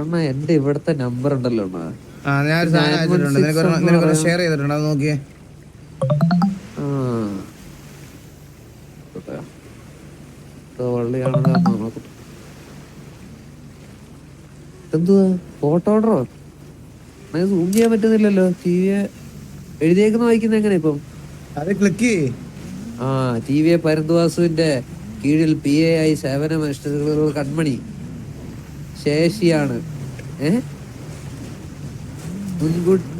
അണ്ണാ എന്റെ ഇവിടത്തെ നമ്പർ ഉണ്ടല്ലോ അണ്ണാ. ആ ഞാൻ ഒരു സാധനം അയച്ചിട്ടുണ്ട്. നിനക്ക് നിനക്ക് ഷെയർ ചെയ്തിട്ടുണ്ട് അത് നോക്കിയേ. വള്ളിയാണെന്ന്. ഇതെന്തുവാ? ഫോട്ടോ ഓർഡറോ സൂം ചെയ്യാൻ പറ്റുന്നില്ലല്ലോ. ടി വി എഴുതിയേക്കുന്ന വായിക്കുന്ന എങ്ങനെ ഇപ്പം? അത് ക്ലിക്ക് ചെയ്യ്. ആ ടി വി പരന്തുവാസുവിന്റെ കീഴിൽ പി എ ഐ സേവന മനുഷ്യ കൺമണി. ശേഷിയാണ്. ഏ? മുൻകൂട്ടിയും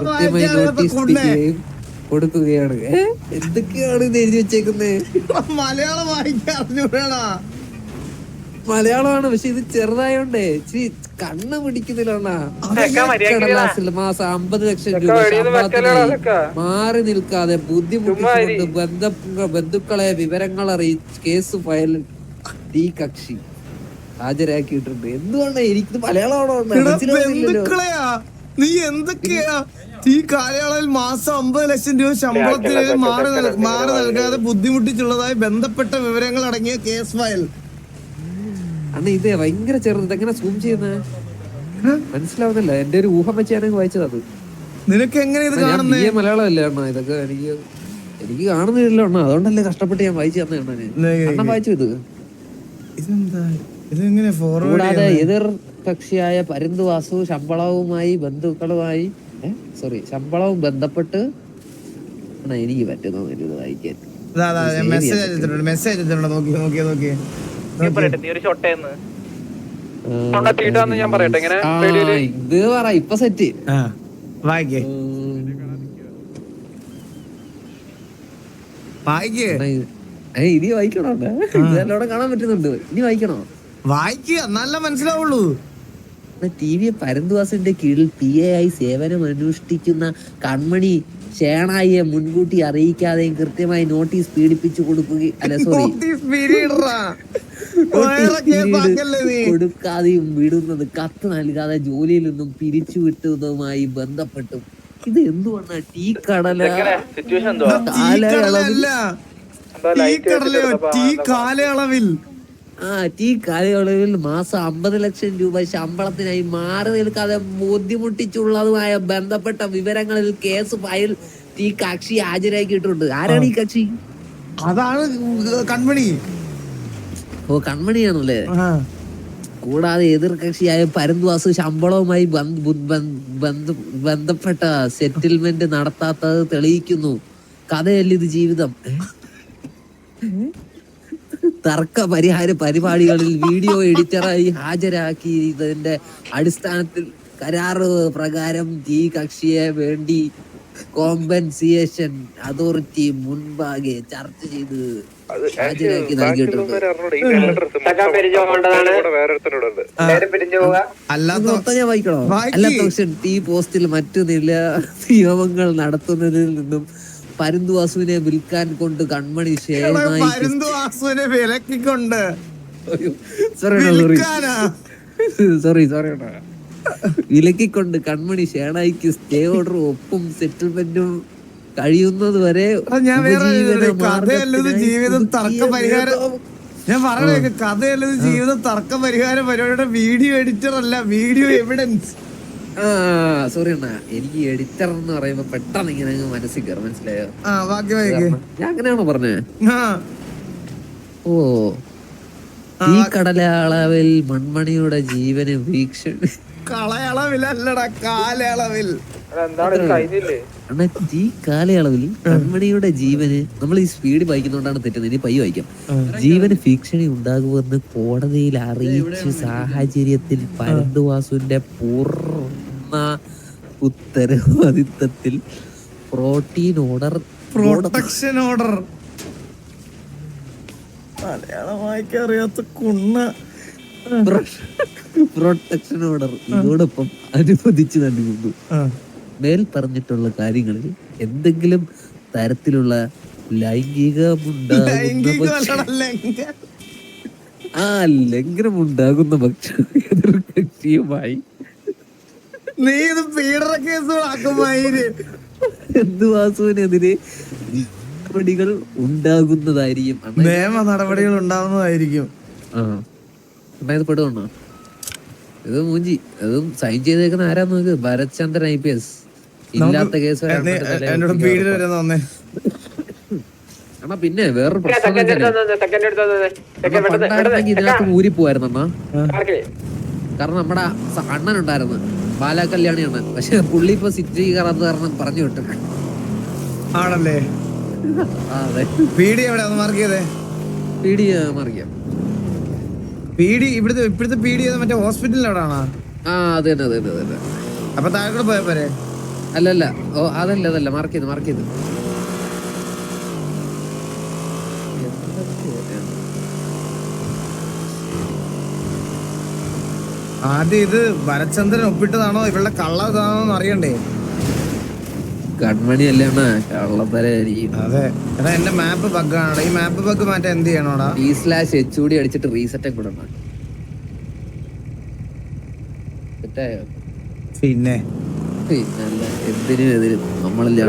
കൃത്യമായി നോട്ടീസ് കൊടുക്കുകയാണ്. ഏ? എന്തൊക്കെയാണ് ഇത് എഴുതി വെച്ചേക്കുന്നത് മലയാളം വായിക്കാൻ അറിഞ്ഞൂടാ. മലയാളമാണ് പക്ഷെ ഇത് ചെറുതായോണ്ടേ ഇച്ചിരി കണ്ണ് പിടിക്കുന്നില്ല മാസം അമ്പത് ലക്ഷം രൂപ ശമ്പളത്തിനായി മാറി നിൽക്കാതെ ബുദ്ധിമുട്ടിച്ചുകൊണ്ട് ബന്ധ ബന്ധുക്കളെ വിവരങ്ങൾ അറിയിച്ച് കേസ് ഫയൽ ഡി കക്ഷി. ഹാജരാക്കിയിട്ടുണ്ട്. എന്തുകൊണ്ടാ എനിക്ക് മലയാളമാണോ നീ എന്തൊക്കെയാ? ഈ കാലയളവിൽ മാസം അമ്പത് ലക്ഷം രൂപ ശമ്പളത്തിന് മാറി മാറി നൽകാതെ ബുദ്ധിമുട്ടിച്ചുള്ളതായി ബന്ധപ്പെട്ട വിവരങ്ങൾ അടങ്ങിയ കേസ് ഫയൽ. അണ്ണ ഇത് ഭയങ്കര ചെറുത്. എങ്ങനെ സൂം ചെയ്യുന്നത് മനസ്സിലാവുന്നില്ല. എന്റെ ഒരു ഊഹം വെച്ചാണ് വായിച്ചത് അത്. നിനക്ക് എങ്ങനെ ഇത് കാണുന്നേ? മലയാളം അല്ലേ അണ്ണ. ഇതൊക്കെ എനിക്ക് എനിക്ക് കാണുന്നില്ല അണ്ണ. അതുകൊണ്ടല്ലേ കഷ്ടപ്പെട്ട് ഞാൻ വായിച്ചു തന്നെ അണ്ണനെ അണ്ണൻ വായിച്ചു ഇത്? ഇതെന്താ? കൂടാതെ എതിർ കക്ഷിയായ പരിന്തുവാസു ശമ്പളവുമായി ബന്ധുക്കളുമായി സോറി ശമ്പളവും ബന്ധപ്പെട്ട് ആണ് എനിക്ക് പറ്റുന്ന ഇത് വായിക്കാൻ. മെസ്സേജ് അയച്ചിട്ടുണ്ട് മെസ്സേജ് അയച്ചിട്ടുണ്ട്. നോക്കി നോക്കി നോക്കി. നീ ഒരു ഷൊട്ടേന്ന് ഞാൻ പറയട്ടെ ഇത് പറ ഇപ്പൊ സെറ്റ് ആ വായിക്കേ. വായിക്കേ. ഇനി വായിക്കണോ? അണ്ണാ? ഇത് നല്ലോണം കാണാൻ പറ്റുന്നുണ്ട്. ഇനി വായിക്കണോ? വായിക്കുക നല്ല മനസ്സിലാവുള്ളൂ. ടി വി പരന്തുവാസിന്റെ കീഴിൽ പി എ ആയി സേവനം അനുഷ്ഠിക്കുന്ന കൺമണി ഷേണായിയെ മുൻകൂട്ടി അറിയിക്കാതെയും കൃത്യമായി നോട്ടീസ് പീഡിപ്പിച്ചു കൊടുക്കുകയും അല്ല സോറി കൊടുക്കാതെയും വിടുന്നത് കത്ത് നൽകാതെ ജോലിയിൽ നിന്നും പിരിച്ചു വിട്ടതുമായി ബന്ധപ്പെട്ടു. ഇത് എന്തുകൊണ്ടാ ടീ കടല കാലയളവിൽ. ആ ടീ കാലയളവിൽ മാസം അമ്പത് ലക്ഷം രൂപ ശമ്പളത്തിനായി മാറി നിൽക്കാതെ ബുദ്ധിമുട്ടിച്ചുള്ളതുമായ ബന്ധപ്പെട്ട വിവരങ്ങളിൽ കേസ് ഫയൽ ഈ കക്ഷി ഹാജരാക്കിയിട്ടുണ്ട്. ആരാണ് ഈ കക്ഷി? അതാണ് കൺമണി. ഓ കൺമണിയാണല്ലേ? കൂടാതെ എതിർകക്ഷിയായ പരന്തുവാസ് ശമ്പളവുമായി ബന്ധപ്പെട്ട സെറ്റിൽമെന്റ് നടത്താത്തത് തെളിയിക്കുന്നു. കഥയല്ല ഇത് ജീവിതം? തർക്ക പരിഹാര പരിപാടികളിൽ വീഡിയോ എഡിറ്ററായി ഹാജരാക്കി ഇതിന്റെ അടിസ്ഥാനത്തിൽ കരാറ് പ്രകാരം ഈ കക്ഷിയെ വേണ്ടി കോമ്പൻസിയേഷൻ അതോറിറ്റി മുൻപാകെ ചർച്ച ചെയ്ത് ഹാജരാക്കി നൽകിയിട്ടുണ്ട്. അല്ലാത്ത പക്ഷെ ഈ പോസ്റ്റിൽ മറ്റു നില നിയമങ്ങൾ നടത്തുന്നതിൽ നിന്നും പരുന്തുവാസുവിനെ വിൽക്കാൻ കൊണ്ട് കൺമണി പരുന്തുവാസുവിനെ പരുന്തു വാസുവിനെ വിലക്കിക്കൊണ്ട് സോറി സോറി സോറി വിലക്കിക്കൊണ്ട് കൺമണി ഷേണായിക്ക് സ്റ്റേ ഓർഡർ ഒപ്പും സെറ്റിൽമെന്റും കഴിയുന്നത് വരെ ഞാൻ ജീവിതം പുതുക്കിയ തർക്ക പരിഹാരം ഞാൻ പറയണേ കഥയല്ലത് ജീവിതം തർക്ക പരിഹാര പരിപാടിയുടെ വീഡിയോ എഡിറ്റർ അല്ല വീഡിയോ എവിഡൻസ് ആ സോറി അണ്ണാ. എനിക്ക് എഡിറ്റർ എന്ന് പറയുമ്പോ പെട്ടെന്ന് ഇങ്ങനെ അങ്ങ് മനസ്സിൽ കയറും മനസ്സിലായോ? ഞാൻ അങ്ങനെയാണോ പറഞ്ഞേ? ആ. ഓ ഈ കടലളവിൽ മൺമണിയുടെ ജീവന് വീക്ഷണ കളയളവിലല്ലടാ കാലയളവിൽ. ഈ കാലയളവിൽ കൺമണിയുടെ ജീവന് നമ്മൾ ഈ സ്പീഡ് വായിക്കുന്നോണ്ടാണ് തെറ്റുന്നത്. ഇനി പയ്യ വായിക്കാം. ജീവന് ഭീഷണി ഉണ്ടാകുമെന്ന് കോടതിയിൽ അറിയിച്ച സാഹചര്യത്തിൽ പരന്തുവാസുന്റെ പൂർണ ഉത്തരവാദിത്തത്തിൽ protein order protection order Malayalam വായിക്കാൻ അറിയാത്ത കുണ്ണ പ്രൊട്ടക്ഷൻ ഓർഡർ ഇതോടൊപ്പം അനുവദിച്ചു നൽകുന്നു മേൽ പറഞ്ഞിട്ടുള്ള കാര്യങ്ങളിൽ എന്തെങ്കിലും തരത്തിലുള്ള ലൈംഗികമുണ്ടാകുന്ന. ആ ലംഘനം ഉണ്ടാകുന്ന പക്ഷം എതിർകക്ഷിയുമായി നീ ഇത് പീഡന കേസ് ആക്കുമായിര് ബന്ധുവാസുവിനെതിരെ നടപടികൾ ഉണ്ടാകുന്നതായിരിക്കും. നിയമ നടപടികൾ ഉണ്ടാവുന്നതായിരിക്കും ആ. അണ്ണാ ഇത് മൂഞ്ചി. അതും സൈൻ ചെയ്തേക്കുന്ന ആരാന്ന് നോക്ക്? Bharath Chandran I P S. ഇല്ലാത്ത കേസ് എന്നോട് അണ്ണാ പിന്നെ വേറൊരു പ്രശ്നം ഇതിനകത്ത് ഊരി പോവായിരുന്നു അണ്ണാ. കാരണം നമ്മുടെ അണ്ണൻ ഉണ്ടായിരുന്നു ബാലാ കല്യാണി അണ്ണൻ പക്ഷെ പുള്ളി ഇപ്പൊ സിറ്റി കയറാത്ത കാരണം പറഞ്ഞു വിട്ടു. ആണല്ലേ? പീഡി എവിടെ മാർക്ക് ചെയ്തേ? മറിയാം പീഡി ഇവിടുത്തെ ഇപ്പോഴത്തെ പീഡി മറ്റേ ഹോസ്പിറ്റലിൽ എവിടെയാണോ ആ അതെ അതെ അതെ അതെ അപ്പൊ താഴെ കൂടെ പോയാ പോരെ? അല്ലല്ല. ഓ അതല്ല അതല്ല. മാർക്ക് ചെയ്ത് മാർക്ക് ചെയ്ത്. ആദ്യം ഇത് ഭരചന്ദ്രൻ ഒപ്പിട്ടതാണോ? ഇവളുടെ കള്ള ഇതാണോ അറിയണ്ടേ? കൺമണി അല്ലേ കള്ളത്തരായിരിക്കും അതെ. എടാ എന്റെ മാപ്പ് ബഗ് ആണോടാ ഈ മാപ്പ് ബഗ് മാറ്റാൻ എന്ത് ചെയ്യണോടാ? ഈ സ്ലാഷ് എച്ച് ഡി അടിച്ചിട്ട് റീസെറ്റ് കൂടെ സെറ്റായോ പിന്നെ? പിന്നല്ല എന്തിനും എതിരും. നമ്മളില്ല